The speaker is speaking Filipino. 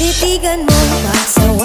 Titigan mo, pasawaan sa